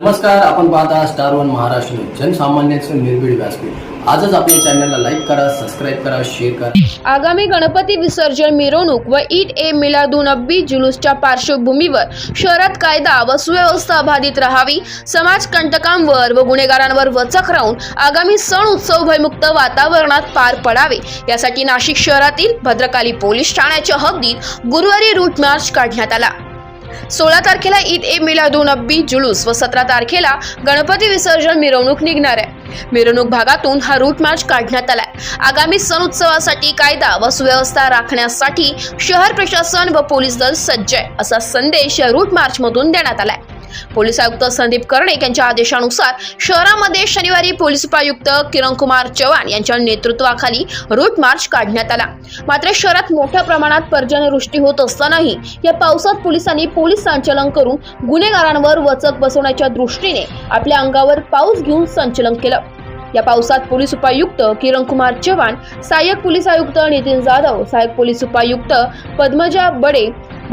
नमस्कार आपण पाहता स्टार वन महाराष्ट्र जनसामान्यांचं निर्भीड व्यासपीठ. आजच आपल्या चॅनलला लाईक करा सबस्क्राईब करा शेअर करा. आगामी गणपती विसर्जन मिरवणूक व ईद ए मिलादून अब्बी जुलूसच्या पार्श्वभूमीवर शहरात कायदा व सुव्यवस्था अबाधित राहावी समाज कंटकांवर व गुन्हेगारांवर वचक राहून आगामी सण उत्सव भयमुक्त वातावरणात पार पडावे. यासाठी नाशिक शहरातील भद्रकाली पोलीस ठाण्याच्या हद्दीत गुरुवारी रूट मार्च काढण्यात आला. सोळा तारखेला ईद ए अब्बी जुलूस व सतरा तारखेला गणपती विसर्जन मिरवणूक निघणार आहे. मिरवणूक भागातून हा रूट मार्च काढण्यात आलाय. आगामी सण उत्सवासाठी कायदा व सुव्यवस्था राखण्यासाठी शहर प्रशासन व पोलीस दल सज्ज आहे असा संदेश या रूट मार्च मधून देण्यात आलाय. पोलीस आयुक्त संदीप कर्णिक यांच्या आदेशानुसार शहरामध्ये शनिवारी पोलीस उपायुक्त किरण कुमार चव्हाण यांच्या नेतृत्वाखाली रूट मार्च काढण्यात आला. मात्र शहरात मोठ्या प्रमाणात पर्जन्यवृष्टी होत असतानाही या पावसात पोलिसांनी पोलीस संचलन करून गुन्हेगारांवर वचक बसवण्याच्या दृष्टीने आपल्या अंगावर पाऊस घेऊन संचलन केलं. या पावसात पोलीस उपायुक्त किरण कुमार चव्हाण सहाय्यक पोलीस आयुक्त नितीन जाधव सहाय्यक पोलीस उपायुक्त पद्मजा बडे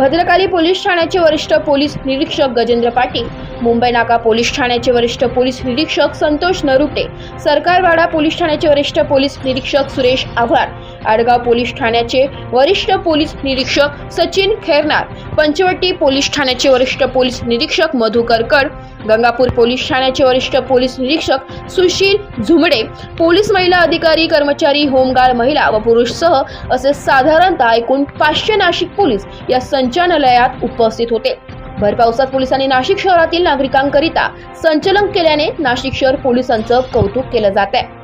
भद्रकाली पोलीस ठाण्याचे वरिष्ठ पोलीस निरीक्षक गजेंद्र पाटील मुंबई नाका पोलीस ठाण्याचे वरिष्ठ पोलीस निरीक्षक संतोष नरुटे सरकारवाडा पोलीस ठाण्याचे वरिष्ठ पोलीस निरीक्षक सुरेश आव्हाड आडगाव पोलीस ठाण्याचे वरिष्ठ पोलीस निरीक्षक सचिन खैरनार पंचवटी पोलीस ठाण्याचे वरिष्ठ पोलीस निरीक्षक मधु करकड गंगापूर पोलीस ठाण्याचे वरिष्ठ पोलीस निरीक्षक सुशील झुमडे पोलीस महिला अधिकारी कर्मचारी होमगार्ड महिला व पुरुषसह असे साधारणतः एकूण पाचशे नाशिक पोलीस या संचालनालयात उपस्थित होते. भर पावसात पोलिसांनी नाशिक शहरातील नागरिकांकरिता संचलन केल्याने नाशिक शहर पोलिसांचं कौतुक केलं जात आहे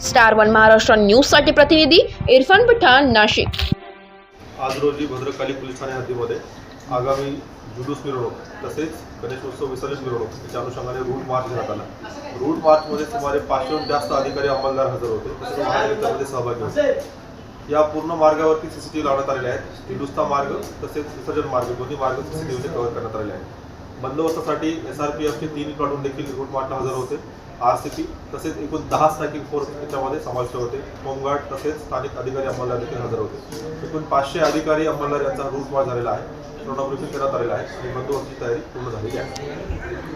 स्टार वन महाराष्ट्र न्यूजसाठी प्रतिनिधी इरफान पठाण नाशिक. आज रोजी भद्रकाली पोलीस ठाणे हद्दीमध्ये आगामी जुलूस मिरवणूक तसेच गणेशोत्सव विसर्जन मिरवणूक याच्या अनुषंगाने रूट मार्च घेण्यात आला. रूट मार्चमध्ये सुमारे पाचशेहून जास्त अधिकारी अंमलदार हजर होते तसेच वाहन सहभागी होते. या पूर्ण मार्गावरती सीसीटीव्ही लावण्यात आलेले आहेत. जुलूसचा मार्ग तसेच विसर्जन मार्ग दोन्ही मार्ग सीसीटीव्हीने कव्हर करण्यात आलेले आहेत. बंदोबस्तासाठी एस आर पी एफचे तीन प्लाटून देखील रूट मार्चला हजर होते. आर सी पी तसेच एकूण दहा स्ट्रायकिंग फोर्स त्याच्यामध्ये समाविष्ट होते. होमगार्ड तसेच स्थानिक अधिकारी अंमलदार देखील हजर होते. एकूण पाचशे अधिकारी अंमलदार यांचा रूट मार्च झालेला आहे. प्रोग्राम करण्यात आलेला आहे आणि बंदोबस्ताची तयारी पूर्ण झालेली आहे.